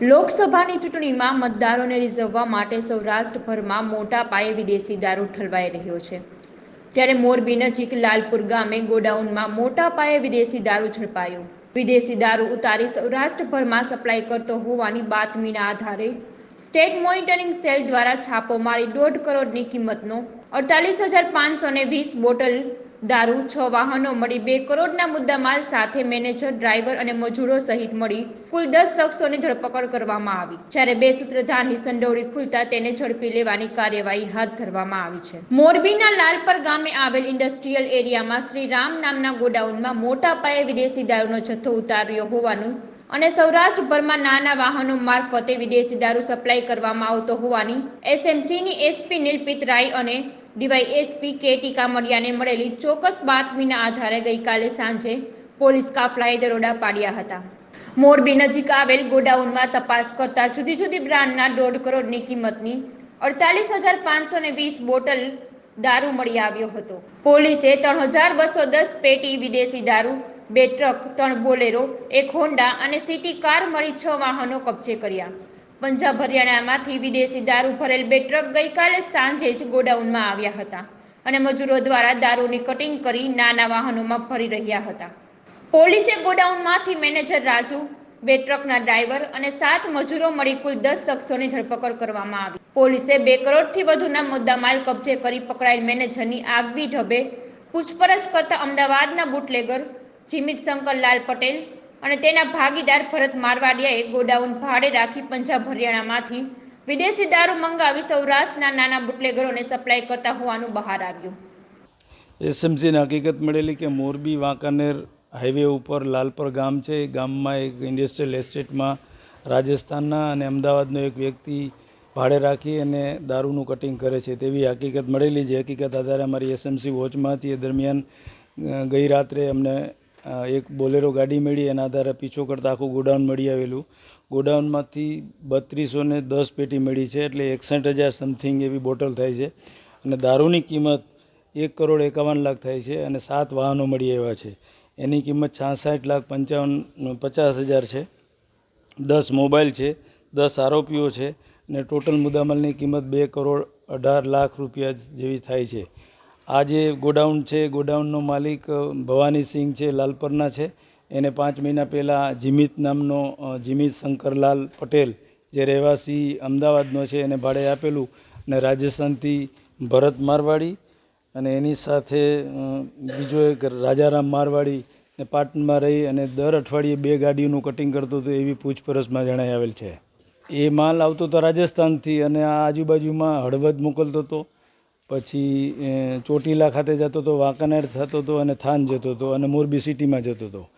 લોકસભાની ચૂંટણીમાં મતદારોને રીઝવવા માટે સૌરાષ્ટ્રભરમાં મોટા પાયે વિદેશી દારૂ ઠલવાઈ રહ્યો છે. ત્યારે મોરબી નજીક લાલપુર ગામે ગોડાઉનમાં મોટા પાયે વિદેશી દારૂ ઝડપાયો. વિદેશી દારૂ ઉતારી સૌરાષ્ટ્રભરમાં સપ્લાય કરતો હોવાની બાતમીના આધારે સ્ટેટ મોનિટરિંગ સેલ દ્વારા છાપો મારી દોઢ કરોડની કિંમતનો અડતાલીસ હજાર પાંચસો ને વીસ બોટલ દારૂ, છ વાહનો મળી, બે કરોડના મુદ્દામાલ સાથે મેનેજર, ડ્રાઈવર અને મજૂરો સહિત મળી કુલ દસ શખ્સોની ધરપકડ કરવામાં આવી. જ્યારે બે સૂત્રધારની સંડોવણી ખુલતા તેને ઝડપી લેવાની કાર્યવાહી હાથ ધરવામાં આવી છે. મોરબીના લાલપર ગામે આવેલ ઇન્ડસ્ટ્રીયલ એરિયામાં શ્રી રામ નામના ગોડાઉનમાં મોટા પાયે વિદેશી દારૂનો જથ્થો ઉતાર્યો હોવાનું અને સૌરાષ્ટ્રભરમાં નાના વાહનો મારફતે વિદેશી દારૂ સપ્લાય કરવામાં આવતો હોવાની એસએમસીની એસપી નિલપિત રાય અને ડીવાય એસપી કે ટી કામડિયાને મળેલી ચોક્કસ બાતમીના આધારે ગઈકાલે સાંજે પોલીસ કાફલાએ દરોડા પાડ્યા હતા. મોરબી નજીક આવેલ ગોડાઉનમાં તપાસ કરતા જુદી જુદી બ્રાન્ડના દોઢ કરોડની કિંમતની અડતાલીસ હજાર પાંચસો ને વીસ બોટલ દારૂ મળી આવ્યો હતો. પોલીસે ત્રણ હજાર બસો દસ પેટી વિદેશી દારૂ, બે ટ્રક, ત્રણ બોલેરો, એક હોન્ડા અને સિટી કાર મળી છ વાહનો કબજે કર્યા. પંજાબ હરિયાણામાંથી વિદેશી દારૂ ભરેલ બે ટ્રક ગઈકાલે સાંજે જ ગોડાઉનમાં આવ્યા હતા અને મજૂરો દ્વારા દારૂની કટિંગ કરી નાના વાહનોમાં ભરી રહ્યા હતા. પોલીસે ગોડાઉનમાંથી મેનેજર રાજુ, બે ટ્રકના ડ્રાઈવર અને સાત મજૂરો મળી કુલ દસ શખ્સોની ધરપકડ કરવામાં આવી. પોલીસે બે કરોડથી વધુના મુદ્દામાલ કબજે કરી પકડાયેલ મેનેજરની આગવી ઢબે પૂછપરછ કરતા અમદાવાદના બુટલેગર, જીમિત શંકરલાલ પટેલ અને તેના ભાગીદાર ભરત મારવાડિયાએ ગોડાઉન ભાડે રાખી પંજાબ હરિયાણામાંથી વિદેશી દારૂ મંગાવી સૌરાષ્ટ્રના નાના બુટલેગરોને સપ્લાય કરતા હોવાનું બહાર આવ્યું. એસએમસીને હકીકત મળેલી કે મોરબી, વાંકાનેર હાઈવે ઉપર લાલપર ગામ છે. એ ગામમાં એક ઇન્ડસ્ટ્રીયલ એસ્ટેટમાં રાજસ્થાનના અને અમદાવાદનો એક વ્યક્તિ ભાડે રાખી અને દારૂનું કટિંગ કરે છે. તેવી હકીકત મળેલી છે. હકીકત આધારે અમારી એસએમસી વોચમાં હતી એ દરમિયાન ગઈ રાત્રે અમને એક બોલેરો ગાડી મળી. એના આધારે પીછો કરતાં આખું ગોડાઉન મળી આવેલું. ગોડાઉનમાંથી બત્રીસો ને દસ પેટી મળી છે. એટલે એકસઠ હજાર સમથિંગ એવી બોટલ થાય છે. અને દારૂની કિંમત એક કરોડ એકાવન લાખ થાય છે અને સાત વાહનો મળી આવ્યા છે. એની કિંમત છાસઠ લાખ પંચાવન પચાસ હજાર છે. દસ મોબાઈલ છે, દસ આરોપીઓ છે અને ટોટલ મુદ્દામાલની કિંમત બે કરોડ અઢાર લાખ રૂપિયા જેવી થાય છે. આ જે ગોડાઉન છે, ગોડાઉનનો માલિક ભવાનીસિંહ ભવાની સિંહ છે, લાલપરના છે. એને પાંચ મહિના પહેલાં જીમિત નામનો જીમિત શંકરલાલ પટેલ, જે રહેવાસી અમદાવાદનો છે, એને ભાડે આપેલું અને રાજસ્થાનથી ભરત મારવાડી અને એની સાથે બીજો એક રાજારામ મારવાડી ને પાટણમાં રહી અને દર અઠવાડિયે બે ગાડીઓનું કટિંગ કરતો હતો એવી પૂછપરછમાં જણાઈ આવેલ છે. એ માલ આવતો હતો રાજસ્થાનથી અને આ આજુબાજુમાં હળવદ મોકલતો હતો. પછી ચોટીલા ખાતે જતો હતો, વાંકાનેર થતો હતો અને થાન જતો હતો અને મોરબી સિટીમાં જતો હતો.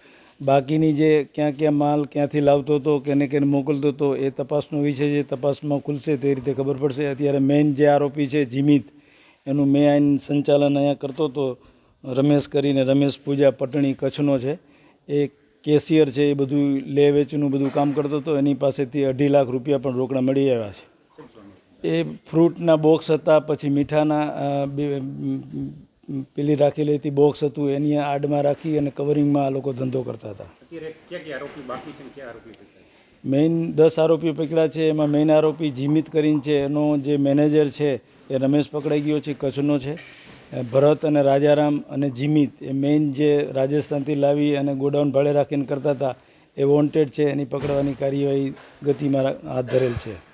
બાકીની જે ક્યાં ક્યાં માલ ક્યાંથી લાવતો હતો, કેને કેને મોકલતો હતો, એ તપાસનો વિષય છે. તપાસમાં ખુલશે તે રીતે ખબર પડશે. અત્યારે મેઇન જે આરોપી છે, જીમિત એનું મેં આઈન સંચાલન અહીંયા કરતો હતો રમેશ કરીને રમેશ પૂજા પટણી કચ્છનો છે. એ કેશિયર છે, એ બધું લે વેચનું બધું કામ કરતો હતો એની પાસેથી અઢી લાખ રૂપિયા પણ રોકડા મળી આવ્યા છે. એ ફ્રૂટના બોક્સ હતા, પછી મીઠાના પેલી રાખેલી હતી બોક્સ હતું, એની આડમાં રાખી અને કવરિંગમાં આ લોકો ધંધો કરતા હતા. મેઇન દસ આરોપીઓ પકડ્યા છે, એમાં મેઇન આરોપી જીમિત કરીને છે, એનો જે મેનેજર છે, એ રમેશ પકડાઈ ગયો છે, કચ્છનો છે. ભરત અને રાજારામ અને જીમિત, એ મેઇન જે રાજસ્થાનથી લાવી અને ગોડાઉન ભાડે રાખીને કરતા હતા, એ વોન્ટેડ છે, એની પકડવાની કાર્યવાહી ગતિમાં હાથ ધરેલ છે.